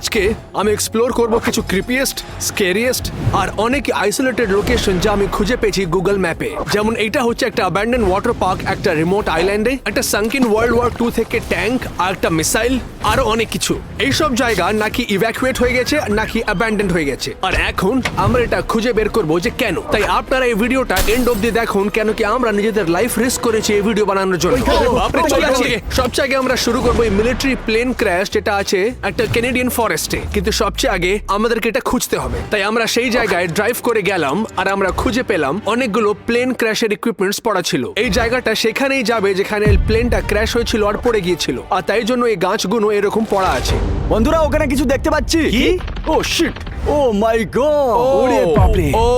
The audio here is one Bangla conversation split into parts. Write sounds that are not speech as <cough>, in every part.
আজকে আমি এক্সপ্লোর করব কিছু ক্রিপিয়েস্ট স্কেরিয়েস্ট আর অনেক আইসোলেটেড লোকেশন যা আমি খুঁজে পেয়েছি গুগল ম্যাপে যেমন এটা হচ্ছে একটা অ্যাবান্ডেন ওয়াটার পার্ক একটা রিমোট আইল্যান্ডে একটা সাঙ্কিন ওয়ার্ল্ড ওয়ার টু থেকে ট্যাঙ্ক আর একটা মিসাইল আরও অনেক কিছু। এইসব জায়গা নাকি ইভ্যাকুয়েট হয়ে গেছে নাকি অ্যাবান্ডেন্ড হয়ে গেছে। আর এখন আমরা এটা খুঁজে বের করব যে কেন। তাই আপনারা এই ভিডিওটা এন্ড অব্দি দেখুন কেন কি আমরা নিজেদের লাইফ রিস্ক করেছি এই ভিডিও বানানোর জন্য। সবচেয়ে আগে আমরা শুরু করব এই মিলিটারি প্লেন ক্র্যাশ যেটা আছে একটা কেনেডিয়ান ফরেস্টে কিন্তু সবচেয়ে আগে আমাদেরকে এটা খুঁজতে হবে। তাই আমরা সেই জায়গায় ড্রাইভ করে গেলাম আর আমরা খুঁজে পেলাম অনেকগুলো প্লেন ক্র্যাশের ইকুইপমেন্টস পড়া ছিল। এই জায়গাটা সেখানেই যাবে যেখানে প্লেনটা ক্র্যাশ হয়েছিল আর পড়ে গিয়েছিল। আর তাই জন্য এই গাছগুলো এরকম পড়া আছে। বন্ধুরা ওখানে কিছু দেখতে পাচ্ছি? কি? ও শিট ও মাই গড ওরে বাপরে! ও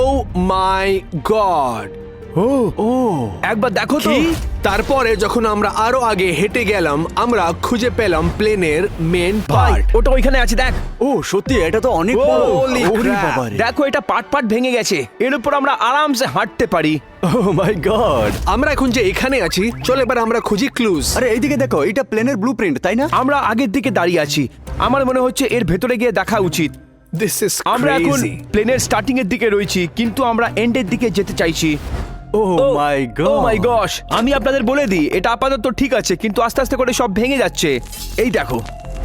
মাই গড ও ও। একবার দেখো তো। কি? তারপরে যখন আমরা আরও আগে হেঁটে গেলাম আমরা খুঁজে পেলাম প্লেনের মেন ভাই পার্ট ওটা ওইখানে আছে দেখ। ও সত্যি? এটা তো অনেক বড়। Holy ওরে crap! বাবারে। দেখো এটা পাট পাট ভেঙে গেছে। এর উপর আমরা আরামসে হাঁটতে পারি। ও মাই গড আমরা এখন যে এখানে আছি চল এবার আমরা খুঁজি ক্লুজ আরে এইদিকে দেখো এটা প্লেনের ব্লুপ্রিন্ট তাই না? আমরা আগের দিকে দাঁড়িয়ে আছি। আমার মনে হচ্ছে এর ভেতরে গিয়ে দেখা উচিত। দিস ইজ আমরা এখন প্লেনের স্টার্টিং এর দিকে রয়েছি কিন্তু আমরা এন্ডের দিকে যেতে চাইছি। ও মাই ও মাই গশ আমি আপনাদের বলে দিই এটা আপাতত ঠিক আছে কিন্তু আস্তে আস্তে করে সব ভেঙে যাচ্ছে। এই দেখো।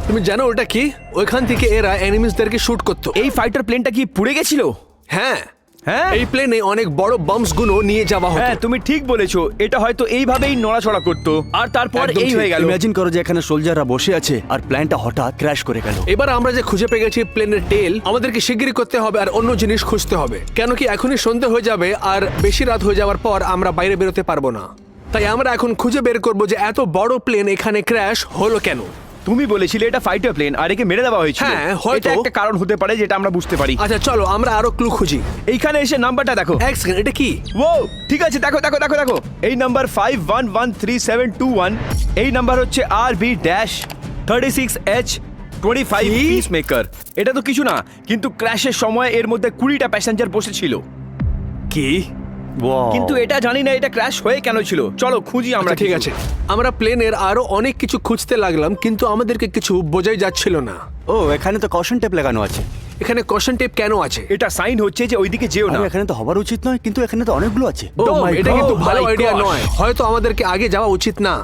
তুমি জানো ওটা কি? ওইখান থেকে এরা এনিমিসদেরকে শুট করতো। এই ফাইটার প্লেনটা কি পুড়ে গেছিল? হ্যাঁ। হ্যাঁ? এই প্লেনে অনেক বড় বাম্পসগুলো নিয়ে যাওয়া হ্যাঁ তুমি ঠিক বলেছ। এটা হয়তো এইভাবেই নড়াচড়া করতো। আর তারপর একদম এই ঠিক। হয়ে গেল। ইমাজিন করো যে এখানে সোলজাররা বসে আছে আর প্লেনটা হঠাৎ ক্র্যাশ করে গেল। এবার আমরা যে খুঁজে পেয়ে গেছি প্লেনের টেল আমাদেরকে শিগগিরই করতে হবে আর অন্য জিনিস খুঁজতে হবে। কেন কি এখনই সন্ধে হয়ে যাবে আর বেশি রাত হয়ে যাওয়ার পর আমরা বাইরে বেরোতে পারব না। তাই আমরা এখন খুঁজে বের করব যে এত বড় প্লেন এখানে ক্র্যাশ হলো কেন। তুমি বলেছিলে এটা ফাইটার প্লেন আর একে মেরে দেওয়া হয়েছিল। হ্যাঁ, হয়তো। এটা একটা কারণ হতে পারে যেটা আমরা বুঝতে পারি। আচ্ছা চলো আমরা আরও ক্লু খুঁজি। এইখানে এসে নাম্বারটা দেখো। এক সেকেন্ড এটা কি? ও ঠিক আছে দেখো দেখো দেখো দেখো। এই number five one one three seven two one এই নাম্বার হচ্ছে R B dash thirty six H twenty five কি? পিস মেকার এটা তো কিছু না কিন্তু ক্র্যাশের সময় এর মধ্যে কুড়িটা প্যাসেঞ্জার বসেছিল। কি? কিন্তু এটা জানি না এটা ক্র্যাশ হয়ে কেন ছিল? চলো খুঁজি আমরা আমরা ঠিক আছে। আমরা প্লেনের আরও অনেক কিছু খুঁজতে লাগলাম কিন্তু আমাদেরকে কিছু বোঝাই যাচ্ছিল না। ও এখানে তো কশন টেপ লাগানো আছে। এখানে কশন টেপ কেন আছে? এটা সাইন হচ্ছে যে ওইদিকে যেও না। আরে এখানে তো হবার উচিত নয় কিন্তু এখানে তো অনেকগুলো আছে। ও Oh my এটা God! কিন্তু ভালো my আইডিয়া gosh! নয়। হয়তো আমাদেরকে আগে যাওয়া উচিত না।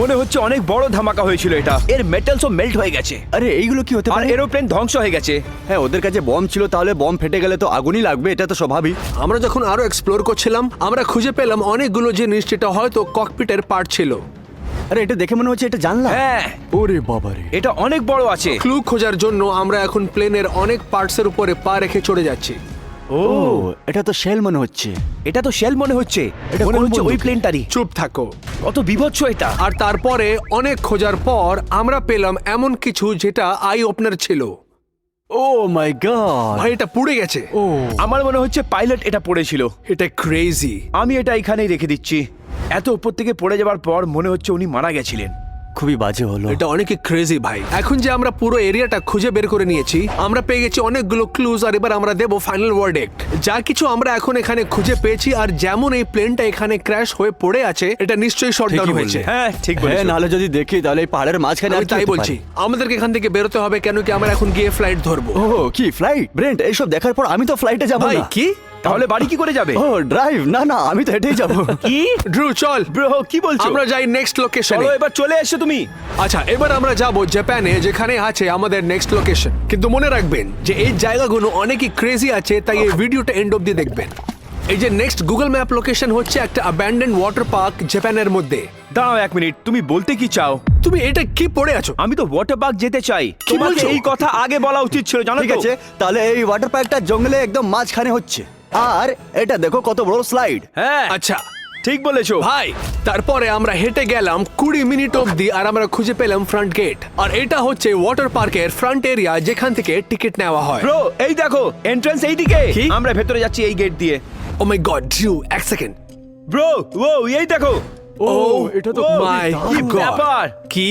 মনে হচ্ছে অনেক বড় ধামাকা হয়েছিল এটা। এর মেটালসও মেল্ট হয়ে গেছে। আরে এইগুলো কি হতে আর পারে? এরোপ্লেন ধ্বংস হয়ে গেছে। হ্যাঁ ওদের কাছে বম ছিল তাহলে বম ফেটে গেলে তো আগুনই লাগবে এটা তো স্বাভাবিক। আমরা যখন আরও এক্সপ্লোর করছিলাম আমরা খুঁজে পেলাম অনেকগুলো জিনিস যেটা হয়তো ককপিটের পার্ট ছিল। আরে এটা দেখে মনে হচ্ছে এটা জানলা হ্যাঁ। ওরে বাবারে এটা অনেক বড় আছে। ক্লু খোঁজার জন্য আমরা এখন প্লেনের অনেক পার্টসের উপরে পা রেখে চড়ে যাচ্ছি। ও। এটা তো শেল মনে হচ্ছে। এটা তো শেল মনে হচ্ছে। এটা মনে কোন হচ্ছে ওই প্লেনটারই। চুপ থাকো। কত বিভৎস এটা। আর তারপরে অনেক খোঁজার পর আমরা পেলাম এমন কিছু যেটা আই ওপেনার ছিল। Oh my God. ভাই এটা পুড়ে গেছে। ও। আমার মনে হচ্ছে পাইলট এটা পড়েছিল। এটা ক্রেজি আমি এটা এখানেই রেখে দিচ্ছি। এত উপর থেকে পড়ে যাবার পর মনে হচ্ছে উনি মারা গেছিলেন। খুবই বাজে হলো। এটা অনেকই ক্রেজি ভাই। এখন যে আমরা পুরো এরিয়াটা খুঁজে বের করে নিয়েছি আমরা পেয়ে গেছি অনেকগুলো ক্লুজ আর এবার আমরা দেবো ফাইনাল ওয়ার্ডেক্ট যা কিছু আমরা এখন এখানে খুঁজে পেয়েছি আর যেমন এই প্লেনটা এখানে ক্র্যাশ হয়ে পড়ে আছে এটা নিশ্চয়ই শর্ট ডাউন হয়েছে। হ্যাঁ ঠিক হ্যাঁ বলেছ। নাহলে যদি দেখি তাহলে এই পাহাড়ের মাঝখানে আমি তাই বলছি আমাদেরকে এখান থেকে বেরোতে হবে কেন কি আমরা এখন গিয়ে ফ্লাইট ধরবো। ও কি ফ্লাইট ব্রেন্ট এইসব দেখার পর আমি তো ফ্লাইটে যাব ভাই না। কি? তাহলে বাড়ি কি করে যাবে? ও ড্রাইভ না না আমি তো হেঁটেই যাব। <laughs> কি? ড্রু চল। ব্রো কি বলছো? আমরা যাই নেক্সট লোকেশনে চলো এবার চলে এসো তুমি। আচ্ছা এবার আমরা যাব জাপানে যেখানে আছে আমাদের নেক্সট লোকেশন কিন্তু মনে রাখবেন যে এই জায়গাগুলো অনেকই ক্রেজি আছে তাই এই ভিডিওটা এন্ড অব্দি দেখবেন। এই যে নেক্সট গুগল ম্যাপ লোকেশন হচ্ছে একটা অ্যাবান্ডেন ওয়াটার পার্ক জাপানের মধ্যে। দাঁড়াও এক মিনিট তুমি বলতে কি চাও? তুমি এটা কি পড়ে আছো? আমি তো ওয়াটার পার্ক যেতে চাই। কি তোমাকে বলছো? এই কথা আগে বলা উচিত ছিল জানো ঠিক তো? আছে তাহলে এই ওয়াটার পার্কটা জঙ্গলে একদম মাঝখানে হচ্ছে। আর এটা দেখো কত বড় স্লাইড হ্যাঁ। আচ্ছা ঠিক বলেছ। ভাই। তারপরে আমরা হেঁটে গেলাম কুড়ি মিনিট অবধি আর আমরা খুঁজে পেলাম ফ্রন্ট গেট আর এটা হচ্ছে ওয়াটার পার্কের ফ্রন্ট এরিয়া যেখান থেকে টিকিট নেওয়া হয়। ব্রো এই দেখো এন্ট্রান্স এইদিকে। কি? আমরা ভেতরে যাচ্ছি এই গেট দিয়ে। ও মাই গড ড্রু এক সেকেন্ড ব্রো ও এই দেখো। ও এটা তো ও, মাই কি ব্যাপার? কি?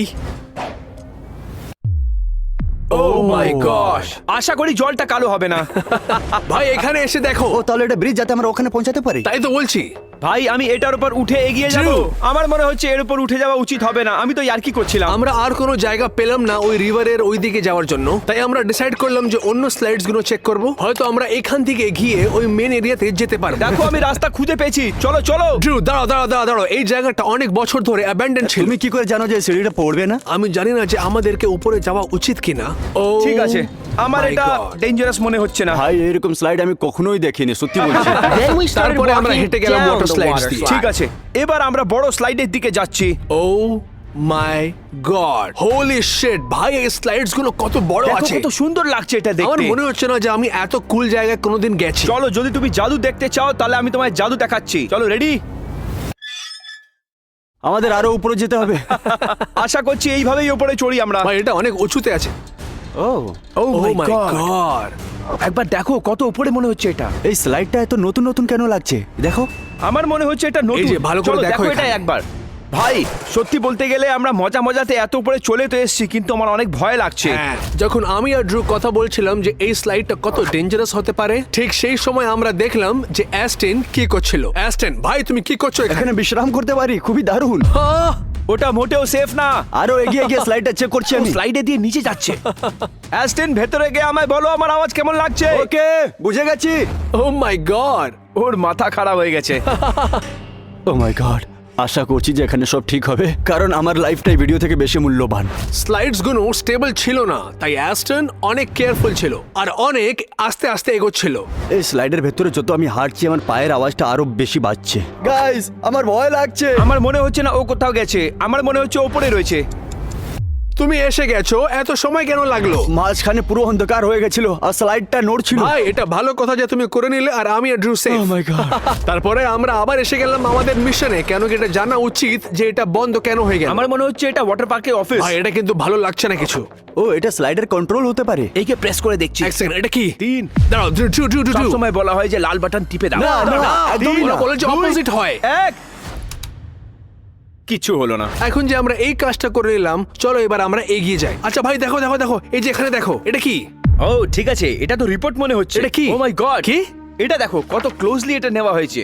ও মাই গশ আশা করি জলটা কালো হবে না। <laughs> ভাই এখানে এসে দেখো। ও তাহলে এটা ব্রিজ যাতে আমরা ওখানে পৌঁছাতে পারি। তাই তো বলছি। ভাই আমি এটার উপর উঠে এগিয়ে যাব। Drew! আমার মনে হচ্ছে এর উপর উঠে যাওয়া উচিত হবে না। আমি তো ইয়ার্কি করছিলাম। আমরা আর কোনো জায়গা পেলাম না ওই রিভারের ওই দিকে যাওয়ার জন্য। তাই আমরা ডিসাইড করলাম যে অন্য স্লাইডসগুলো চেক করব। হয়তো আমরা এখান থেকে গিয়ে ওই মেন এরিয়াতে যেতে পারব। দেখো আমি রাস্তা খুঁজে পেয়েছি। চলো চলো! ড্রু দাঁড়াও দাঁড়াও দাঁড়াও দাঁড়াও। এই জায়গাটা অনেক বছর ধরে অ্যাবান্ডেন ছিল। তুমি কি করে জানো যে সিঁড়িটা পড়বে না? আমি জানি না যে আমাদেরকে উপরে যাওয়া উচিত কিনা। ও ঠিক আছে। আমার my এটা God. ডেঞ্জারাস মনে হচ্ছে না। ভাই এরকম স্লাইড আমি কখনোই দেখিনি সত্যি বলছি। <laughs> তারপরে আমরা হেঁটে গেলাম down দিয়ে। ঠিক আছে এবার আমরা বড় স্লাইডের দিকে যাচ্ছি। Oh my God holy shit ভাই এই স্লাইডসগুলো কত বড় দেখো আছে। কত সুন্দর লাগছে এটা আমার মনে হচ্ছে না যে আমি এত কুল জায়গায় কোনোদিন গেছি। চলো যদি তুমি জাদু দেখতে চাও তাহলে আমি তোমায় জাদু দেখাচ্ছি। চলো রেডি আমাদের আরও উপরে যেতে হবে। <laughs> আশা করছি এইভাবেই উপরে চড়ি আমরা। ভাই এটা অনেক উঁচুতে আছে। ও। ও মাই গড একবার দেখো কত উপরে মনে হচ্ছে এটা। এই স্লাইডটা এত নতুন নতুন কেন লাগছে? দেখো। আমার মনে হচ্ছে এটা নতুন যে, ভালো করে চলো, দেখো এটা এখানে। একবার। ভাই সত্যি বলতে গেলে আমরা মজা মজাতে এত উপরে চলে তো এসেছি কিন্তু আমার অনেক ভয় লাগছে। হ্যাঁ যখন আমি আর ড্রু কথা বলছিলাম যে এই স্লাইডটা কত ডেঞ্জারাস হতে পারে ঠিক সেই সময় আমরা দেখলাম যে অ্যাস্টেন কি করছিল। অ্যাস্টেন ভাই তুমি কি করছ এখানে? এখানে বিশ্রাম করতে পারি? খুবই দারুণ। আহ! ওটা মোটেও সেফ না। আরও এগিয়ে গিয়ে স্লাইডটা চেক করছি আমি। স্লাইডে দিয়ে নিচে যাচ্ছে। অ্যাস্টিন ভেতরে গিয়ে আমায় বলো আমার আওয়াজ কেমন লাগছে। ওকে। বুঝে গেছি। ও মাই গড ওর মাথা খারাপ হয়ে গেছে। ও মাই গড আশা করছি যে এখানে সব ঠিক হবে কারণ আমার লাইফটাই ভিডিও থেকে বেশি মূল্যবান। স্লাইডসগুলো স্টেবল ছিল না তাই অ্যাস্টন অনেক কেয়ারফুল ছিল আর অনেক আস্তে আস্তে এগোচ্ছিল। এই স্লাইডের ভেতরে যত আমি হাঁটছি আমার পায়ের আওয়াজটা আরও বেশি বাজছে গাইস আমার ভয় লাগছে। আমার মনে হচ্ছে না ও কোথাও গেছে আমার মনে হচ্ছে ওপরে রয়েছে। তুমি এসে গেছো এত সময় কেন লাগল? মাঝখানে পুরো অন্ধকার হয়ে গেছিল আর স্লাইডটা নড়ছিল। ভাই এটা ভালো কথা যে তুমি করে নিলে আর আমি আর Drew safe Oh my God. <laughs> তারপরে আমরা আবার এসে গেলাম আমাদের মিশনে কেন কি এটা জানা উচিত যে এটা বন্ধ কেন হয়ে গেল? আমার মনে হচ্ছে এটা ওয়াটার পার্কের অফিস ভাই এটা কিন্তু ভালো লাগছে না কিছু। ও এটা স্লাইডের কন্ট্রোল হতে পারে। এইকে প্রেস করে দেখছি। এক সেকেন্ড এটা কি? তিন। দাঁড়াও ড্রু ড্রু ড্রু ড্রু সময় বলা হয় যে লাল বাটন টিপে দাও। না, না, না। বলে যে অপোজিট হয়। এক। কিচ্ছু হলো না। এখন যে আমরা এই কাজটা করে নিলাম চলো এবার আমরা এগিয়ে যাই। আচ্ছা ভাই দেখো দেখো দেখো এই যে এখানে দেখো এটা কি? ও ঠিক আছে এটা তো রিপোর্ট মনে হচ্ছে। এটা কি? ও মাই গড কি? এটা দেখো কত ক্লোজলি এটা নেওয়া হয়েছে।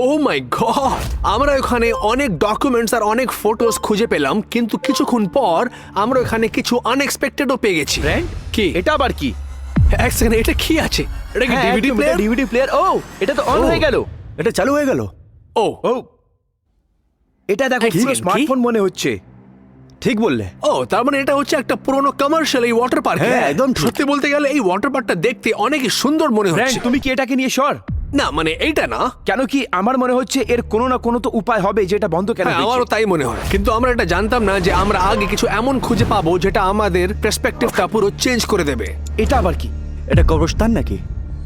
ও মাই গড আমরা ওখানে অনেক ডকুমেন্টস আর অনেক ফটোস খুঁজে পেলাম কিন্তু কিছুক্ষণ পর আমরা ওখানে কিছু আনএক্সপেক্টেডও পেয়ে গেছি। কি? এটা আবার কি? এক সেকেন্ড এটা কি আছে? এটা কি ডিভিডি প্লেয়ার ডিভিডি প্লেয়ার ও এটা তো অন হয়ে গেল। এটা চালু হয়ে গেল। ও। ও এটা দেখো এক পুরো second, কি? স্মার্টফোন মনে হচ্ছে। ঠিক বললে। ও তার মানে এটা হচ্ছে একটা পুরনো কমার্শিয়াল এই ওয়াটার পার্ক হ্যাঁ, একদম ঠিক। সত্যি বলতে গেলে এই ওয়াটার পার্কটা দেখতে অনেক সুন্দর মনে হচ্ছে। তুমি কি এটাকে নিয়ে সর না মানে এইটা না। কেন কি আমার মনে হচ্ছে এর কোনো না কোনো তো উপায় হবে যেটা বন্ধ কেন হ্যাঁ, হয়েছে। আমারও তাই মনে হয়। কিন্তু আমরা এটা জানতাম না যে আমরা আগে কিছু এমন খুঁজে পাবো যেটা আমাদের পার্সপেক্টিভটা পুরো চেঞ্জ করে দেবে। এটা আবার কি? এটা কবরস্থান নাকি?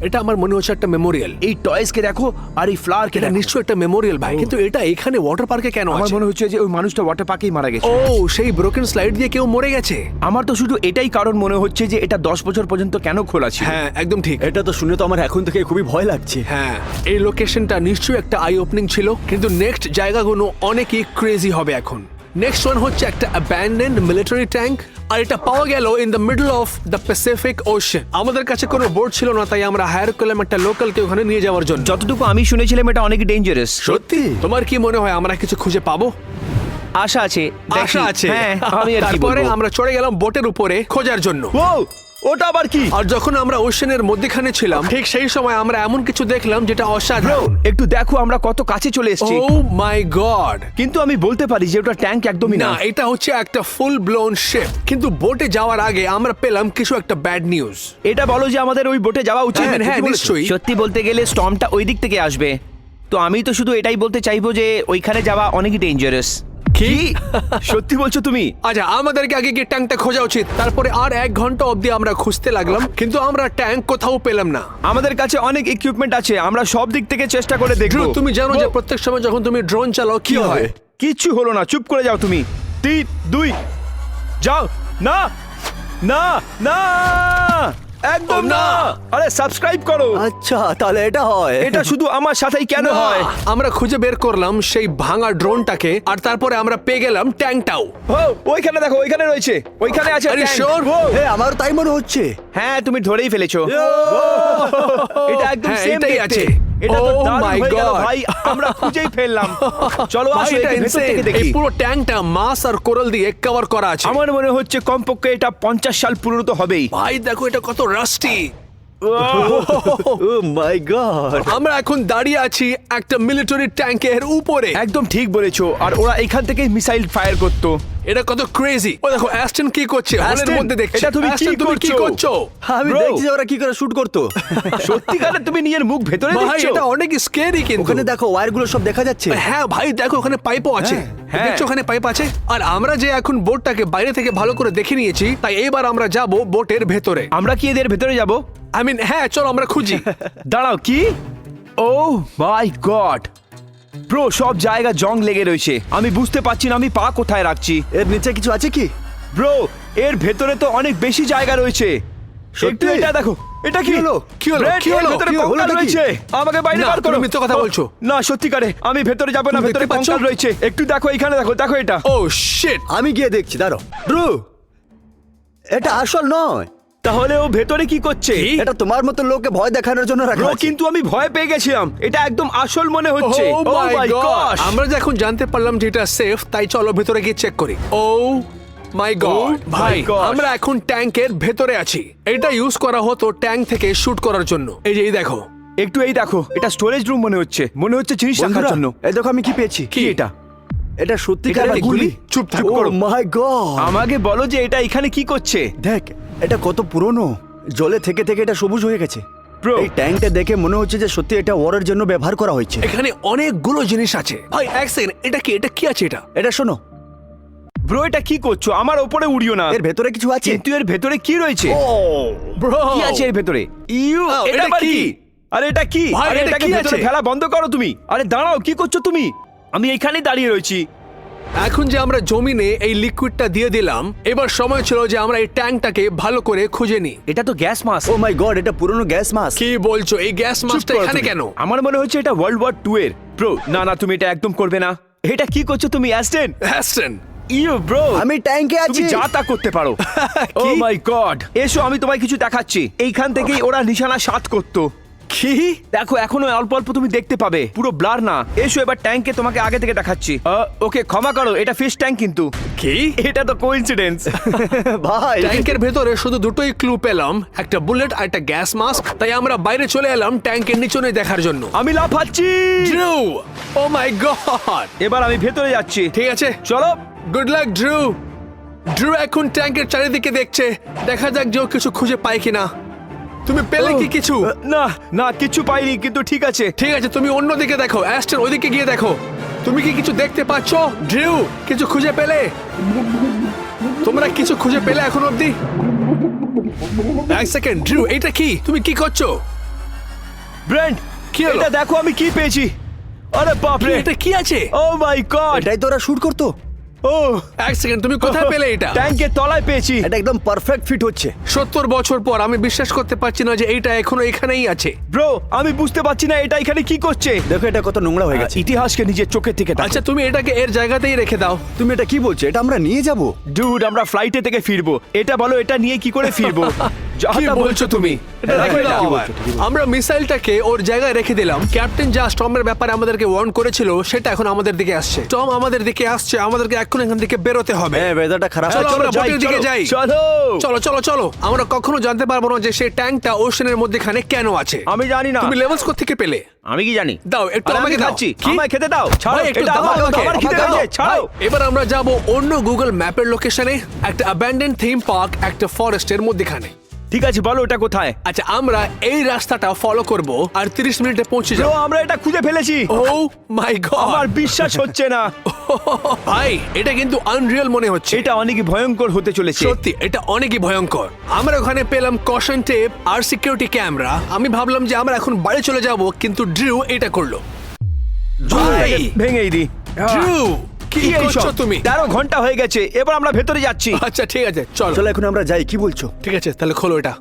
এটা আমার মনে হচ্ছে একটা মেমোরিয়াল এই টয়েস কে দেখো আর এই ফ্লাওয়ার কে নিশ্চয়ই একটা মেমোরিয়াল ভাই। কিন্তু এটা এখানে ওয়াটার পার্কে কেন আমার মনে হচ্ছে যে ওই মানুষটা ওয়াটার পার্কেই মারা গেছে। ও সেই ব্রোকেন স্লাইড দিয়ে কেউ মরে গেছে। আমার তো শুধু এটাই কারণ মনে হচ্ছে যে এটা দশ বছর পর্যন্ত কেন খোলা ছিল? হ্যাঁ একদম ঠিক। এটা তো শুনে তো আমার এখন থেকে খুবই ভয় লাগছে। হ্যাঁ এই লোকেশনটা নিশ্চয়ই একটা আই ওপেনিং ছিল কিন্তু নেক্সট জায়গাগুলো অনেকই ক্রেজি হবে এখন। নেক্সট ওয়ান হচ্ছে একটা অ্যাবান্ডেন্ড মিলিটারি ট্যাঙ্ক আর এটা পাওয়া গেল in the middle of the Pacific Ocean আমাদের কাছে কোনো বোর্ড ছিল না তাই আমরা হায়ার করলাম একটা লোকালকে ওখানে নিয়ে যাওয়ার জন্য। যতটুকু আমি শুনেছিলাম এটা অনেক ডেঞ্জারাস সত্যি? তোমার কি মনে হয় আমরা কিছু খুঁজে পাবো? আশা আছে। আশা আছে। হ্যাঁ আমি আর কি তারপরে বলব? আমরা চড়ে গেলাম বোটের উপরে খোঁজার জন্য। ও ওটা আবার কি? আর যখন আমরা ওশেনের মধ্যখানে ছিলাম ঠিক সেই সময় আমরা এমন কিছু দেখলাম যেটা অসাধারণ। একটু দেখো আমরা কত কাছে চলে এসেছি। ও মাই গড কিন্তু আমি বলতে পারি যে ওটা ট্যাঙ্ক একদমই না না। এটা হচ্ছে একটা ফুল ব্লোন শিপ কিন্তু বোটে যাওয়ার আগে আমরা পেলাম কিছু একটা ব্যাড নিউজ এটা বলো যে আমাদের ওই বোটে যাওয়া উচিত? হ্যাঁ, হ্যাঁ, ঠিকই বলেছ। নিশ্চয়ই। সত্যি বলতে গেলে স্টর্মটা ওই দিক থেকে আসবে। তো আমি তো শুধু এটাই বলতে চাইব যে ওইখানে যাওয়া অনেকই ডেঞ্জারাস কি? সত্যি বলছো তুমি? আচ্ছা আমাদেরকে আগে গিয়ে ট্যাঙ্কটা খোঁজা উচিত তারপরে আর এক ঘণ্টা অবধি আমরা খুঁজতে লাগলাম কিন্তু আমরা ট্যাঙ্ক কোথাও পেলাম না। আমাদের কাছে অনেক ইকুইপমেন্ট আছে আমরা সব দিক থেকে চেষ্টা করে দেখব। তুমি জানো যে প্রত্যেক সময় যখন তুমি ড্রোন চালাও কি হয়? কিচ্ছু হলো না চুপ করে যাও তুমি। তিন দুই যাও। না না না! একদম না। আরে সাবস্ক্রাইব করো। আচ্ছা তাহলে এটা হয়। এটা শুধু আমার সাথেই কেন হয়? আমরা খুঁজে বের করলাম সেই ভাঙা ড্রোনটাকে আর তারপরে আমরা পেয়ে গেলাম ট্যাঙ্কটাও ওইখানে দেখো ওইখানে রয়েছে। ওইখানে আছে আরে শিওর হে আমার হ্যাঁ আমারও তাই মনে হচ্ছে। হ্যাঁ তুমি ধরেই ফেলেছো। এটা একদম হ্যাঁ, সেম এটাই আছে। এটা তো Oh দারুণ my হয়ে গেল God! ভাই। আমরা খুঁজেই ফেললাম। <laughs> চলো ভাই, আসো এটা ভেতর insane! থেকে এই পুরো ট্যাঙ্কটা মাছ আর কোরাল দিয়ে কভার করা আছে। আমার মনে হচ্ছে কমপক্ষে এটা পঞ্চাশ সাল পুরনো তো হবেই। ভাই দেখো এটা কত রাস্টি ও মাই গড আমরা এখন দাঁড়িয়ে আছি একটা মিলিটারি ট্যাঙ্কের উপরে। একদম ঠিক বলেছ। আর ওরা এখান থেকে মিসাইল ফায়ার করতো। এটা কত ক্রেজি ও দেখো অ্যাস্টন কি করছে? হলের মধ্যে দেখছে। এটা তুমি কি তুমি কি করছ? করছ? আমি Bro! দেখছি যে ওরা কি করে শুট করতো। <laughs> সত্যিকারে তুমি নিজের মুখ ভেতরে ভাই দেখছ? এটা অনেক স্কেরি কিন্তু। ওখানে দেখো ওয়্যারগুলো সব দেখা যাচ্ছে। হ্যাঁ ভাই দেখো ওখানে পাইপও আছে। হ্যাঁ। দেখছ ওখানে পাইপ আছে? আর আমরা যে এখন বোটটাকে বাইরে থেকে ভালো করে দেখে নিয়েছি তাই এবার আমরা যাব বোটের ভেতরে। আমরা কি এদের ভেতরে যাব? আই মিন হ্যাঁ চলো আমরা খুঁজি। <laughs> দাঁড়াও কি? ও মাই গড ব্রো সব জায়গা জং লেগে রয়েছে। আমি বুঝতে পারছি না আমি পা কোথায় রাখছি। এর নিচে কিছু আছে কি? ব্রো এর ভেতরে তো অনেক বেশি জায়গা রয়েছে। সত্যি? এটা দেখো এটা কি হলো? কি হলো? কি হলো? ভেতরে কঙ্কাল? রয়েছে। আমাকে বাইরে বার করো। মিথ্যে কথা বলছো। না সত্যিকারে আমি ভেতরে যাব না ভেতরে কঙ্কাল রয়েছে। একটু দেখো এখানে দেখো দেখো এটা। ও শিট আমি গিয়ে দেখছি দাঁড়ো ব্রো এটা আসল নয়। তাহলে ও ভেতরে কি করছে? এটা তোমার মতো লোককে ভয় দেখানোর জন্য রাখা ব্রো আছে। কিন্তু আমি ভয় পেয়ে গেছিলাম। এটা একদম আসল মনে হচ্ছে। Oh Oh my my God! আমরা যে এখন জানতে পারলাম যে এটা সেফ তাই চলো ভেতরে গিয়ে চেক করি। ও মাই গড my ভাই gosh! আমরা এখন ট্যাঙ্কের ভেতরে আছি। এটা ইউজ করা হতো ট্যাঙ্ক থেকে শুট করার জন্য। এই যে এই দেখো। একটু এই দেখো এটা স্টোরেজ রুম মনে হচ্ছে। মনে হচ্ছে জিনিস রাখার বন্ধুরা, জন্য। এই দেখো আমি কি পেয়েছি। কি? এটা? এটা সত্যিকার এটা গুলি? চুপ থাকো। ও মাই গড আমাকে বলো যে এটা এখানে কি করছে। দেখ এটা কত পুরনো? জলে থেকে থেকে এটা সবুজ হয়ে গেছে। Bro. এই ট্যাঙ্কটা দেখে মনে হচ্ছে যে সত্যি এটা ওয়ারের জন্য ব্যবহার করা হয়েছে। এখানে অনেকগুলো জিনিস আছে। ভাই এক সেকেন্ড এটা কি? এটা কি আছে এটা? এটা শোনো। ব্রো এটা কি করছ? আমার ওপরে উড়িও না। এর ভেতরে কিছু আছে? কিন্তু এর ভেতরে কি রয়েছে? ব্রো কি আছে এর ভেতরে? ইউ এটা আবার কি? কি? আরে এটা কি? ভাই, আরে এটা এটাকে কি ভেতরে আছে? ফেলা বন্ধ করো তুমি। আরে দাঁড়াও কি করছ তুমি? আমি এখানেই দাঁড়িয়ে রয়েছি। এখন যে আমরা জমিনে এই লিকুইডটা দিয়ে দিলাম এবার সময় ছিল যে আমরা এই ট্যাঙ্কটাকে ভালো করে খুঁজে নিই। এটা তো gas mask oh my God এটা পুরনো গ্যাস মাস্ক কি বলছো? এই গ্যাস মাস্কটা এখানে কেন? আমার মনে হচ্ছে এটা ওয়ার্ল্ড ওয়ার টু এর। ব্রো না না তুমি এটা একদম করবে না। এটা কি করছ তুমি অ্যাস্টেন হ্যাস্টন ইউ ব্রো আমি ট্যাঙ্কে তুমি যা তা করতে পারো। ও মাই গড এসো আমি তোমায় কিছু দেখাচ্ছি। এইখান থেকেই ওরা নিশানা সাত করতো। কি? দেখো এখনও অল্প অল্প তুমি দেখতে পাবে। পুরো ব্লার না। এসো এবার ট্যাঙ্কে তোমাকে আগে থেকে দেখাচ্ছি। আহ, ওকে ক্ষমা করো এটা ফিশ ট্যাঙ্ক কিন্তু। কি? এটা তো কোইন্সিডেন্স <laughs> ভাই। ট্যাঙ্কের ভেতরে শুধু দুটোই ক্লু পেলাম। একটা বুলেট আর একটা গ্যাস মাস্ক তাই আমরা বাইরে চলে এলাম ট্যাঙ্কের নিচনে দেখার জন্য। আমি লাফাচ্ছি! ড্রু ও মাই গড এবার আমি ভেতরে যাচ্ছি। ঠিক আছে। চলো। গুড লাক ড্রু ড্রু এখন ট্যাঙ্কের চারিদিকে দেখছে। দেখা যাক যে ও কিছু খুঁজে পায় কিনা। তুমি পেলে কি কিছু? না না কিছু পাইনি কিন্তু ঠিক আছে। ঠিক আছে তুমি অন্যদিকে দেখো অ্যাস্টন ওইদিকে গিয়ে দেখো। তুমি কি কিছু দেখতে পাচ্ছ? ড্রিউ কিছু খুঁজে পেলে? তোমরা কিছু খুঁজে পেলে এখন অবধি? এক সেকেন্ড ড্রিউ এটা কি? তুমি কি করছ? ব্র্যান্ড কি এটা দেখো আমি কি পেয়েছি। আরে বাপ রে এটা কি আছে? ও মাই গড এটাই তো ওরা শুট করতো। ও। এক সেকেন্ড তুমি কোথায় পেলে এটা? ট্যাঙ্কের তলায় পেয়েছি। এটা একদম পারফেক্ট ফিট হচ্ছে। সত্তর বছর পর আমি বিশ্বাস করতে পারছি না যে এইটা এখনও এখানেই আছে। ব্রো আমি বুঝতে পারছি না এটা এখানে কি করছে। দেখো এটা কত নোংরা হয়ে গেছে। ইতিহাসকে নিজের চোখের থেকে আচ্ছা তুমি এটাকে এর জায়গাতেই রেখে দাও। তুমি এটা কি বলছো? এটা আমরা নিয়ে যাব? ডুড আমরা ফ্লাইটে থেকে ফিরবো। এটা বলো এটা নিয়ে কি করে ফিরবো? <laughs> যা কি তা বলছো তুমি? রেখে দাও আবার। আমরা মিসাইলটাকে ওর জায়গায় রেখে দিলাম। ক্যাপ্টেন যা স্টর্মের ব্যাপারে আমাদেরকে ওয়ার্ন করেছিল সেটা এখন আমাদের দিকে আসছে। স্টর্ম আমাদের দিকে আসছে আমাদেরকে এখন এখান থেকে বেরোতে হবে। হ্যাঁ ওয়েদারটা খারাপ। চলো, আমরা বোটের দিকে যাই। চলো। চলো চলো চলো। আমরা কখনো জানতে পারব না যে সেই ট্যাঙ্কটা ওশনের মধ্যেখানে কেন আছে। আমি জানি না। তুমি লেভেলস থেকে পেলে? আমি কি জানি? দাও, একটু আরে, আমাকে আমি দাও। খাচ্ছি। কি? আমায় খেতে দাও। ছাড়ো ভাই, একটু এটা দাও আমার আমাকে, আমার খিদে আমাকে পেয়েছে, দাও। ছাড়ো। ভাই, এবার আমরা যাব অন্য গুগল ম্যাপের লোকেশনে একটা অ্যাবান্ডেন থিম পার্ক একটা ফরেস্টের মধ্যেখানে। ঠিক আছে বলো এটা কোথায়? আচ্ছা আমরা এই রাস্তাটা ফলো করব আর 30 মিনিটে পৌঁছে যাব। আমরা এটা খুঁজে ফেলেছি। ও মাই আমার গড বিশ্বাস হচ্ছে না। <laughs> ভাই এটা কিন্তু আনরিয়েল মনে হচ্ছে। এটা অনেক ভয়ঙ্কর হতে চলেছে। সত্যি এটা অনেকই ভয়ঙ্কর। আমরা ওখানে পেলাম কশন টেপ আর সিকিউরিটি ক্যামেরা আমি ভাবলাম যে আমরা এখন বাড়ি চলে যাব কিন্তু ড্রিউ এটা করল। ভাই! ভেঙেই দি ড্রিউ কি করছ তুমি? তেরো ঘণ্টা হয়ে গেছে এবার আমরা ভেতরে যাচ্ছি। আচ্ছা ঠিক আছে চলো। চলো এখন আমরা যাই কি বলছো? ঠিক আছে তাহলে খোলো এটা।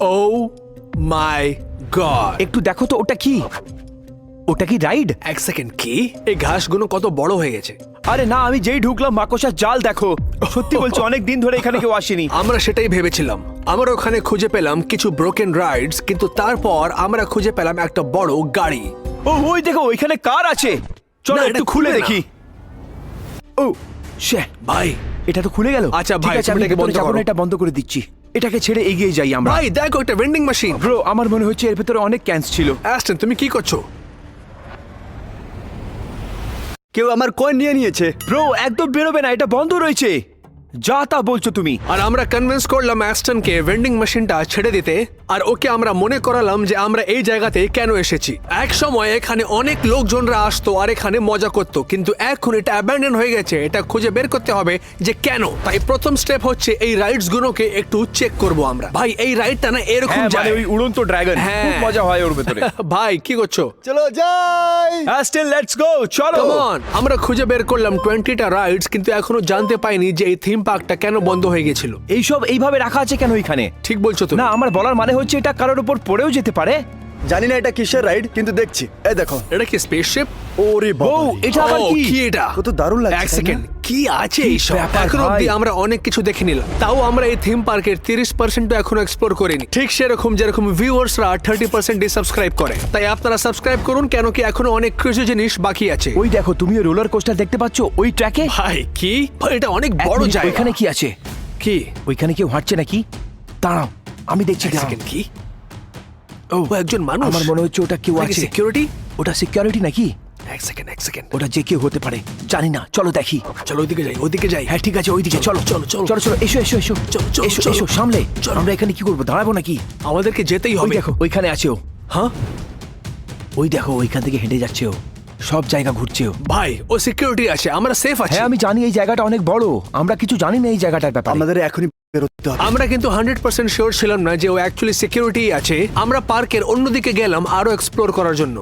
ও মাই গড একটু দেখো তো ওটা কি? ওটা কি রাইড? এক সেকেন্ড কি? এই ঘাসগুলো কত বড় হয়ে গেছে। আরে না আমি যেই ঢুকলাম মাকড়সার জাল দেখো। সত্যি বলছি <laughs> অনেক দিন ধরে এখানে কেউ আসেনি। আমরা সেটাই ভেবেছিলাম। আমরা ওখানে খুঁজে পেলাম কিছু ব্রোকেন রাইডস কিন্তু তারপর আমরা খুঁজে পেলাম একটা বড় গাড়ি। ও ওই দেখো ওইখানে কার আছে? চলো একটু এটা খুলে। দেখি। ও শে ভাই এটা তো খুলে গেল। আচ্ছা, ভাই, আমি এটাকে বন্ধ করো। এটা বন্ধ করে দিচ্ছি। এটাকে ছেড়ে এগিয়ে যাই আমরা। ভাই দেখো একটা ভেন্ডিং মেশিন ব্রো আমার মনে হচ্ছে এর ভেতরে অনেক ক্যান্স ছিল। অ্যাস্টন তুমি কি করছ? কেউ আমার কয়েন নিয়ে নিয়েছে। ব্রো একদম বেরোবে না এটা বন্ধ রয়েছে। যা তা বলছো তুমি। আর আমরা কনভিন্স করলাম অ্যাস্টনকে ভেন্ডিং মেশিনটা ছেড়ে দিতে আর ওকে আমরা মনে করালাম যে আমরা এই জায়গাতে কেন এসেছি। এক সময় এখানে অনেক লোকজনরা আসতো আর এখানে মজা করতো কিন্তু এখন এটা অ্যাবান্ডন হয়ে গেছে। এটা খুঁজে বের করতে হবে যে কেন। তাই প্রথম স্টেপ হচ্ছে এই রাইডস গুলোকে একটু চেক করব আমরা। ভাই এই রাইডটা না এরকম হ্যাঁ মানে যায়। ওই উড়ন্ত ড্রাগন হ্যাঁ। খুব মজা হয় ওর ভেতরে। <laughs> ভাই কি করছ? চলো যাই। অ্যাস্টেন লেটস গো চলো। Come on! আমরা খুঁজে বের করলাম টোয়েন্টিটা রাইডস কিন্তু এখনও জানতে পাইনি যে এই থিম পার্কটা কেন বন্ধ হয়ে গেছিল? এইসব এইভাবে রাখা আছে কেন এখানে? ঠিক বলছো তো না আমার বলার মানে হচ্ছে এটা কারোর উপর পড়েও যেতে পারে। জানি না এটা কিসের রাইড কিন্তু দেখছি। এই দেখো। এটা কি স্পেসশিপ ওরে ও বাবা এটা আবার কি? কি এটা? কত দারুণ লাগছে এক তাই না? সেকেন্ড কি আছে এই এইসব? ব্যাপার এখন ভাই? অব্দি আমরা অনেক কিছু দেখে নিলাম। তাও আমরা এই থিম পার্কের তিরিশ পার্সেন্ট এখনও এক্সপ্লোর করিনি। ঠিক সেরকম যেরকম ভিউয়ার্সরা থার্টি পার্সেন্ট সাবস্ক্রাইব করে। তাই আপনারা সাবস্ক্রাইব করুন কেন কি এখনও অনেক কিছু জিনিস বাকি আছে। ওই দেখো তুমি রোলার কোস্টার দেখতে পাচ্ছ ওই ট্র্যাকে ভাই কি? ভাই, এটা অনেক বড় জায়গা। ওইখানে কি আছে? কি? ওইখানে কেউ হাঁটছে নাকি? দাঁড়াও আমি দেখছি এক দাঁড়াও। কি? ও। একজন মানুষ। আমার মনে হচ্ছে ওটা কেউ আছে। সিকিউরিটি ওটা সিকিউরিটি নাকি? এক সেকেন্ড এক সেকেন্ড ওটা যে কেউ হতে পারে জানি না। চলো দেখি। চলো ওইদিকে যাই ওইদিকে যাই। হ্যাঁ ঠিক আছে ওইদিকে চলো চলো, চলো। চলো। চলো এসো এসো এসো। চলো, চলো, এসো এসো সামলে। চলো। আমরা এখানে কি করব দাঁড়াবো নাকি? আমাদেরকে যেতেই হবে। দেখো ওইখানে আছে ও। হ্যাঁ? ওই দেখো ওইখান থেকে হেঁটে যাচ্ছে ও। সব জায়গা ঘুরছে ও। ভাই ও সিকিউরিটি আছে আমরা সেফ আছি। হ্যাঁ আমি জানি এই জায়গাটা অনেক বড়। আমরা কিছু জানি না এই জায়গাটার ব্যাপারে। আমাদের এখনই বেরোতে হবে আমরা কিন্তু হান্ড্রেড পার্সেন্ট শিওর ছিলাম না যে ও অ্যাকচুয়ালি সিকিউরিটি আছে। আমরা পার্কের অন্যদিকে গেলাম আরও এক্সপ্লোর করার জন্য।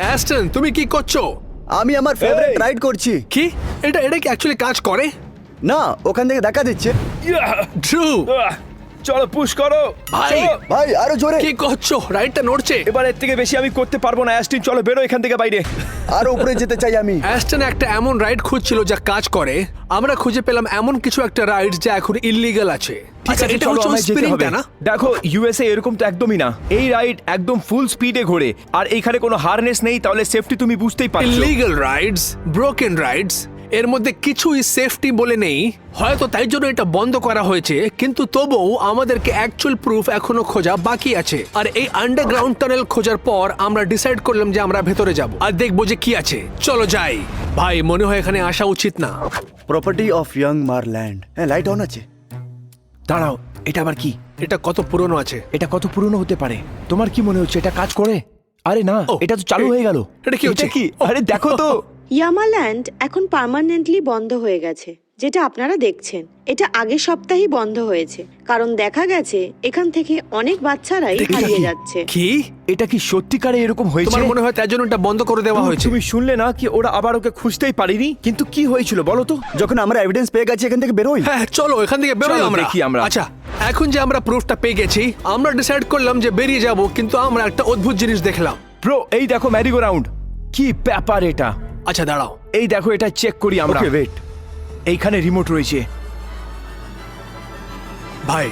অ্যাস্টন তুমি কি করছ? আমি আমার ফেভারিট রাইড করছি। কি? এটা এটা কি অ্যাকচুয়ালি কাজ করে? না ওখান থেকে দেখা দিচ্ছে। ট্রু চলো পুশ করো। ভাই। ভাই আরও জোরে। কি করছ? রাইডটা নড়ছে। এবার এর থেকে বেশি আমি করতে পারব না অ্যাস্টিন চলো বেরো এখান থেকে বাইরে। আরও উপরে যেতে চাই আমি। অ্যাস্টন একটা এমন রাইড খুঁজছিল যা কাজ করে। আমরা খুঁজে পেলাম এমন কিছু একটা রাইড যা এখন ইল্লিগাল আছে। ঠিক আচ্ছা আছে এটা হচ্ছে স্পিরিংটা না? দেখো ইউএসএ এরকম তো একদমই না। এই রাইড একদম ফুল স্পিডে ঘোরে। আর এখানে কোনো হারনেস নেই তাহলে সেফটি তুমি বুঝতেই পারছ। ইলিগাল রাইডস ব্রোকেন রাইডস এর মধ্যে কিছুই সেফটি বলে নেই। হয়তো তাই জন্য এটা বন্ধ করা হয়েছে কিন্তু তবুও আমাদেরকে অ্যাকচুয়াল প্রুফ এখনও খোঁজা বাকি আছে। আর এই আন্ডারগ্রাউন্ড টানেল খোঁজার পর আমরা ডিসাইড করলাম যে আমরা ভেতরে যাব আর দেখব যে কি আছে। চলো যাই। ভাই মনে হয় এখানে আসা উচিত না। প্রপার্টি অফ ইয়াং মারল্যান্ড হ্যাঁ লাইট অন আছে। দাঁড়াও এটা আবার কি? এটা কত পুরনো আছে? এটা কত পুরনো হতে পারে? তোমার কি মনে হচ্ছে এটা কাজ করে? আরে না এটা তো চালু হয়ে গেল। এটা কি হচ্ছে? কি? আরে দেখো তো। ইয়ামাল্যান্ড এখন পার্মানেন্টলি বন্ধ হয়ে গেছে যেটা আপনারা দেখছেন। এটা আগের সপ্তাহেই বন্ধ হয়েছে কারণ দেখা গেছে এখান থেকে অনেক বাচ্চারাই হারিয়ে যাচ্ছে। কি? এটা কি সত্যিকারে এরকম হয়েছে? তোমার মনে হয় তাই জন্য এটা বন্ধ করে দেওয়া হয়েছে? তুমি শুনলে না কি ওরা আবার ওকে খুঁজতেই পারিনি? কিন্তু কি হয়েছিল বলো তো? যখন আমরা এভিডেন্স পেয়ে গেছি এখান থেকে বেরোই। হ্যাঁ চলো এখান থেকে বেরোই চলো, আমরা। দেখি আমরা। আচ্ছা এখন যে আমরা প্রুফটা পেয়ে গেছি আমরা ডিসাইড করলাম যে বেরিয়ে যাব কিন্তু আমরা একটা অদ্ভুত জিনিস দেখলাম। ব্রো এই দেখো ম্যারিগো রাউন্ড কি ব্যাপার এটা? আচ্ছা দাঁড়াও। এই দেখো এটা চেক করি আমরা। ওকে ওয়েট এইখানে রিমোট রয়েছে। ভাই।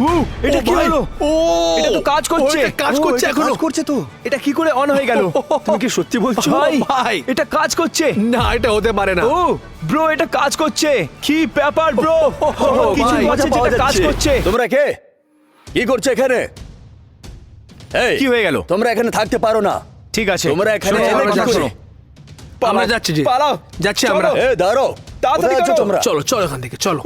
উ এটা কি হলো? ও! এটা তো কাজ করছে। কাজ করছে এখনও। কাজ করছে তো। এটা কি করে অন হয়ে গেল? <laughs> তুমি কি সত্যি বলছো? ভাই ভাই। এটা কাজ করছে। না এটা হতে পারে না। ও ব্রো এটা কাজ করছে। কি ব্যাপার ব্রো <laughs> কিছু হচ্ছে যেটা কাজ করছে। তোমরা কে? কি করছ এখানে? এই কি হয়ে গেল? তোমরা এখানে থাকতে পারো না। ঠিক আছে। তোমরা এখানে কি যাচ্ছি। আমরা যাচ্ছি যে। পালাও যাচ্ছি চলো। আমরা। এ দাঁড়ো তাড়াতাড়ি করো। তোমরা? চলো চলো এখান থেকে চলো।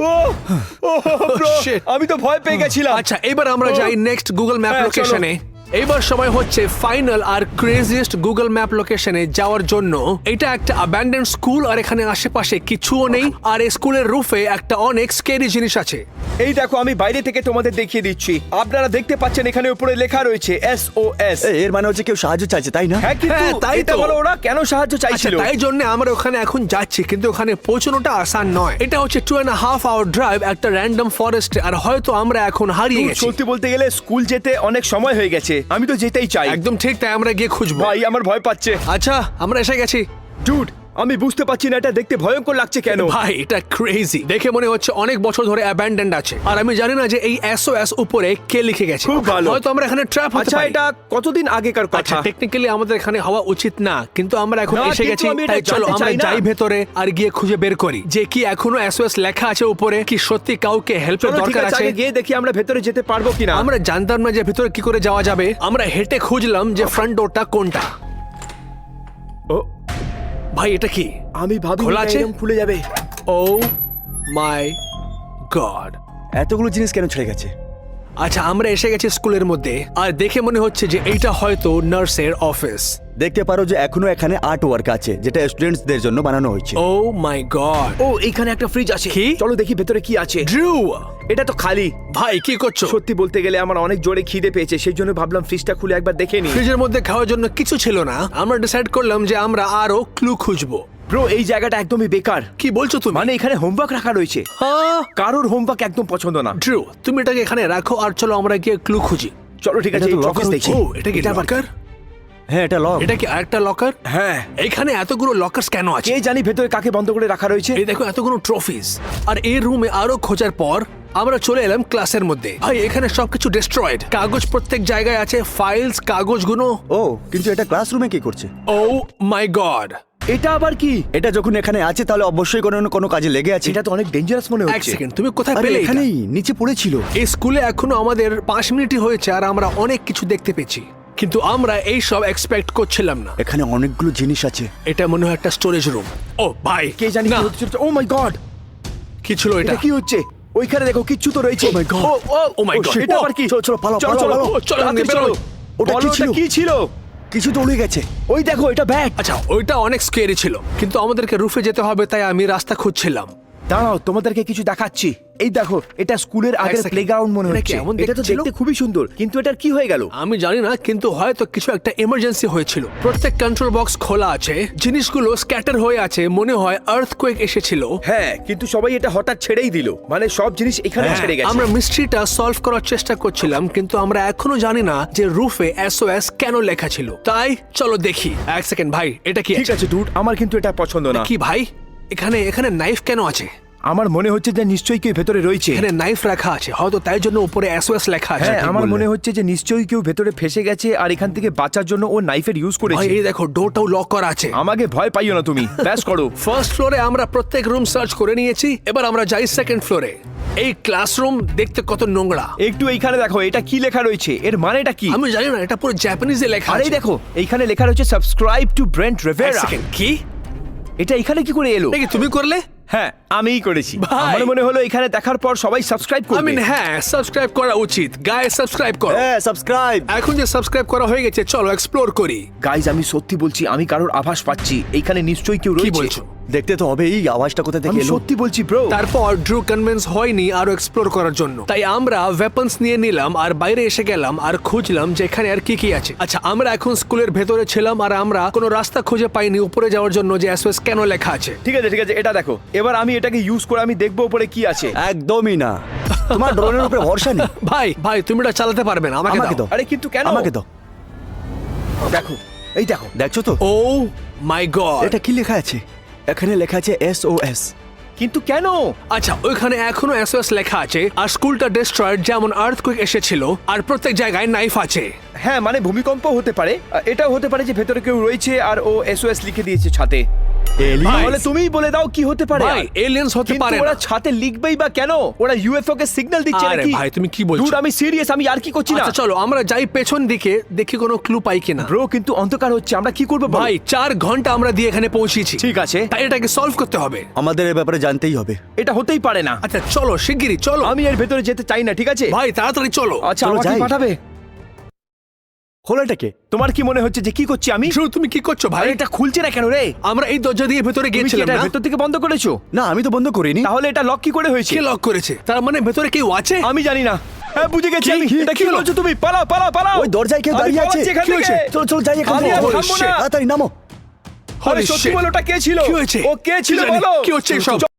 <laughs> আমি তো ভয় পেয়ে গেছিলাম। আচ্ছা এবার আমরা যাই নেক্সট গুগল ম্যাপ লোকেশনে এইবার সময় হচ্ছে ফাইনাল আর ক্রেজিয়েস্ট গুগল ম্যাপ লোকেশনে যাওয়ার জন্য। এটা একটা অ্যাবান্ডেন্ড স্কুল আর এখানে আশেপাশে কিছুও নেই। আর এই স্কুলের রুফে একটা অনেক স্কেরি জিনিস আছে। এই দেখো আমি বাইরে থেকে তোমাদের দেখিয়ে দিচ্ছি। আপনারা দেখতে পাচ্ছেন এখানে উপরে লেখা রয়েছে এস ও এস এর মানে হচ্ছে কেউ সাহায্য চাইছে তাই না? হ্যাঁ কিন্তু হ্যাঁ, তাই তো। বলো ওরা কেন সাহায্য আচ্ছা চাইছিল? তাই জন্য আমরা ওখানে এখন যাচ্ছি কিন্তু ওখানে পৌঁছানোটা আসান নয়। এটা হচ্ছে two and half hour drive একটা র্যান্ডম ফরেস্ট আর হয়তো আমরা এখন হারিয়ে গেছি। সত্যি বলতে গেলে স্কুল যেতে অনেক সময় হয়ে গেছে। আমি তো যেতেই চাই। একদম ঠিক তাই আমরা গিয়ে খুঁজবো। ভাই আমার ভয় পাচ্ছে। আচ্ছা আমরা এসে গেছি। ডুড আমি বুঝতে পারছি না এটা দেখতে ভয়ঙ্কর লাগছে কেন। ভাই এটা ক্রেজি দেখে মনে হচ্ছে অনেক বছর ধরে অ্যাবান্ডেন্ড আছে। আর আমি জানি না যে এই এসওএস উপরে কে লিখে গেছে। খুব ভালো। হয়তো আমরা এখানে ট্র্যাপ হতে আচ্ছা এটা কতদিন আগেকার আচ্ছা কথা টেকনিক্যালি আমাদের এখানে হওয়া উচিত না কিন্তু আমরা এখন এসে গেছি তাই চলো আমরা যাই ভেতরে আর গিয়ে খুঁজে বের করি। যে কি এখনও এসওএস লেখা আছে উপরে কি সত্যি কাউকে হেল্পের দরকার আছে, গিয়ে দেখি আমরা ভেতরে যেতে পারব কিনা। আমরা জানতাম না যে ভেতরে কি করে যাওয়া যাবে। আমরা হেঁটে খুঁজলাম যে ফ্রন্ট ডোরটা কোনটা। ও, ভাই এটা কি? আমি ভাবি খোলা আছে? খুলে যাবে। ও মাই গড এতগুলো জিনিস কেন ছেড়ে গেছে? আচ্ছা আমরা এসে গেছি স্কুলের মধ্যে। আর দেখে মনে হচ্ছে যে এইটা হয়তো নার্সের অফিস। দেখতে পারো যে এখনও এখানে আর্ট ওয়ার্ক আছে যেটা স্টুডেন্টসদের জন্য বানানো হয়েছে। ও মাই গড ও এখানে একটা ফ্রিজ আছে। কি? চলো দেখি ভেতরে কি আছে। ড্রু এটা তো খালি। ভাই কি করছ? সত্যি বলতে গেলে আমার অনেক জোরে খিদে পেয়েছে সেই জন্য ভাবলাম ফ্রিজটা খুলে একবার দেখে নি ফ্রিজের মধ্যে খাওয়ার জন্য কিছু ছিল না। আমরা ডিসাইড করলাম যে আমরা আরও ক্লু খুঁজবো। ব্রো এই জায়গাটা একদমই বেকার। কি বলছো তুমি? মানে এখানে হোমওয়ার্ক রাখা রয়েছে। হ্যাঁ। কারোর হোমওয়ার্ক একদম পছন্দ না। ট্রু তুমি এটাকে এখানে রাখো আর চলো আমরা গিয়ে ক্লু খুঁজি। চলো ঠিক আছে এটা কি অফিস দেখি ও এটা কি লকার হ্যাঁ এটা লক এটা কি আরেকটা লকার হ্যাঁ। এখানে এতগুলো লকার্স কেন আছে? কে জানি ভেতরে কাকে বন্ধ করে রাখা রয়েছে। এই দেখো এতগুলো ট্রফিজ আর এই রুমে আরও খোঁজার পর আমরা চলে এলাম ক্লাসের মধ্যে। ভাই এখানে সবকিছু ডিস্ট্রয়েড কাগজ প্রত্যেক জায়গায় আছে ফাইলস কাগজগুলো। ও কিন্তু এটা ক্লাসরুমে কি করছে? ও মাই গড এটা আবার কি? এটা যখন এখানে আছে তাহলে অবশ্যই কোনো না কোনো কাজে লেগে আছে। এটা তো অনেক ডেঞ্জারাস মনে এক হচ্ছে। সেকেন্ড তুমি কোথায় আরে পেলে এটা? এখানেই নিচে পড়েছিল। এই স্কুলে এখনও আমাদের পাঁচ মিনিটই হয়েছে আর আমরা অনেক কিছু দেখতে পেয়েছি। কিন্তু আমরা এই সব এক্সপেক্ট করছিলাম না। এখানে অনেকগুলো জিনিস আছে। এটা মনে হয় একটা স্টোরেজ রুম ও ভাই কে জানি না। ও মাই গড কি ছিল এটা কি হচ্ছে? ওইখানে দেখো কিচ্ছু তো রয়েছে। Oh God! Oh oh my God এটা আবার কি? চলো, চলো, পালাও, চলো চলো চলো, বেরোই। ওটা কি ছিল? কি ছিল? কিছু তো উড়ে গেছে। ওই দেখো এটা ব্যাগ আচ্ছা ওইটা অনেক স্কেরি ছিল। কিন্তু আমাদেরকে রুফে যেতে হবে তাই আমি রাস্তা খুঁজছিলাম। দাঁড়াও তোমাদেরকে কিছু দেখাচ্ছি। এই দেখো এটা স্কুলের আগের. প্লেগ্রাউন্ড মনে হচ্ছে। এটা তো দেখতে খুবই সুন্দর কিন্তু এটার কি হয়ে গেল? আমি জানি না কিন্তু হয়তো কিছু একটা এমার্জেন্সি হয়েছিল। প্রত্যেক কন্ট্রোল বক্স খোলা আছে জিনিসগুলো স্ক্যাটার হয়ে আছে মনে হয় আর্থকোয়েক এসেছিল। হ্যাঁ কিন্তু সবাই এটা হঠাৎ ছেড়েই দিল। মানে সব জিনিস এখানে হ্যাঁ, ছেড়ে গেছে। আমরা মিস্ট্রিটা সলভ করার চেষ্টা করছিলাম কিন্তু আমরা এখনও জানি না যে রুফে এসওএস কেন লেখা ছিল। তাই চলো দেখি। এক সেকেন্ড ভাই এটা কি ঠিক আছে? ডুড আমার কিন্তু এটা পছন্দ না। কি ভাই? এখানে এখানে নাইফ কেন আছে? আমার মনে হচ্ছে যে নিশ্চয়ই কেউ ভেতরে রয়েছে। এখানে নাইফ রাখা আছে হয়তো তাই জন্য উপরে এসওএস লেখা আছে। হ্যাঁ আমার মনে হচ্ছে যে নিশ্চয়ই কেউ ভেতরে ফেসে গেছে আর এখান থেকে বাঁচার জন্য ও নাইফের ইউজ করেছে। এই দেখো ডোরটাও লক করা আছে। আমাকে ভয় পাইও না তুমি। ব্যাস করো। <laughs> ফার্স্ট ফ্লোরে আমরা প্রত্যেক রুম সার্চ করে নিয়েছি এবার আমরা যাই সেকেন্ড ফ্লোরে এই ক্লাসরুম দেখতে কত নোংরা। একটু এইখানে দেখো এটা কি লেখা রয়েছে? এর মানেটা কি? আমি জানি না এটা পুরো জাপানিজে লেখা আরে দেখো এইখানে লেখা রয়েছে সাবস্ক্রাইব টু ব্রেন্ট রেভেরা কি? এটা এখানে কি করে এলো? তুমি করলে? হ্যাঁ আমিই করেছি। ভাই। আমার মনে হলো এখানে দেখার পর সবাই সাবস্ক্রাইব আই করবে মিন হ্যাঁ সাবস্ক্রাইব করা উচিত। গায়ে সাবস্ক্রাইব করো। হ্যাঁ সাবস্ক্রাইব এখন যে সাবস্ক্রাইব করা হয়ে গেছে চলো এক্সপ্লোর করি। গাইজ আমি সত্যি বলছি আমি কারোর আভাস পাচ্ছি। এইখানে নিশ্চয়ই কেউ কি রয়েছে। বলছো? দেখতে তো হবে এই আওয়াজটা কোথা থেকে আমি এলো? সত্যি বলছি ব্রো তারপর ড্রু কনভিন্স হয়নি আরও এক্সপ্লোর করার জন্য। তাই আমরা ওয়েপন্স নিয়ে নিলাম আর বাইরে এসে গেলাম আর খুঁজলাম যে এখানে আর কি কি আছে। আচ্ছা আমরা এখন স্কুলের ভেতরে ছিলাম আর আমরা কোনো রাস্তা খুঁজে পাইনি উপরে যাওয়ার জন্য যে এসওএস কেন লেখা আছে। ঠিক আছে ঠিক আছে এটা দেখো। এবার আমি এটাকে ইউজ করে আমি দেখব উপরে কি আছে। একদমই না। তোমার ড্রোনের উপরে ভরসা নেই। <laughs> ভাই ভাই তুমি এটা চালাতে পারবে না আমাকে আমাকে দাও। দাও। আরে কিন্তু কেন? আমাকে দাও। দেখো। এই দেখো। দেখছ তো? ও মাই গড এটা কি লেখা আছে? এখানে লেখা আছে এস ও এস কিন্তু কেন? আচ্ছা ওইখানে এখনও এস লেখা আছে আর স্কুলটা ডিস্ট্রয়েড যেমন আর্থকুইক এসেছিল আর প্রত্যেক জায়গায় নাইফ আছে। হ্যাঁ মানে ভূমিকম্প হতে পারে। এটাও হতে পারে যে ভেতরে কেউ রয়েছে আর ও এসওএস লিখে দিয়েছে ছাতে তাহলে তুমিই বলে দাও কি হতে পারে ভাই এলিয়েন্স হতে পারে ওরা ছাতে লিখবেই বা কেন? ওরা ইউএফও কে সিগন্যাল দিচ্ছে আরে নাকি? ভাই, তুমি কি বলছো? আমি সিরিয়াস আমি আর কি করছি না? আচ্ছা চলো আমরা যাই পেছন দিকে দেখি কোনো ক্লু পাই কিনা। ব্রো কিন্তু অন্ধকার হচ্ছে আমরা কি করব ভাই চার ঘণ্টা আমরা দিয়ে এখানে পৌঁছেছি। ঠিক আছে। তাই এটাকে সলভ করতে হবে। আমাদের এ ব্যাপারে জানতেই হবে। এটা হতেই পারে না। আচ্ছা চলো শিগগিরই চলো। আমি এর ভেতরে যেতে চাই না ঠিক আছে? ভাই তাড়াতাড়ি চলো। আচ্ছা আমাকে যাই। পাঠাবে? খোলো এটাকে। তোমার কি মনে হচ্ছে যে কি করছি আমি? তুমি কি করছ ভাই? এটা খুলছে না কেন রে? আমরা এই দরজা দিয়ে ভেতরে গিয়েছিলাম না? ভেতর থেকে বন্ধ করেছ? না আমি তো বন্ধ করিনি। তাহলে এটা লক কি করে হয়েছে? কে লক করেছে? তার মানে ভেতরে কেউ আছে? আমি জানি না। হ্যাঁ বুঝে গেছি? আমি? এটা কি বলছো তুমি? পালাও পালাও পালাও। ওই দরজায় কেউ দাঁড়িয়ে আছে? কি হয়েছে? চলো চলো যাই এখান থেকে। তাড়াতাড়ি নামো আরে সত্যি. বলো ওটা কে ছিল? কি হয়েছে? ও কে ছিল? বলো? কি হচ্ছে এসব?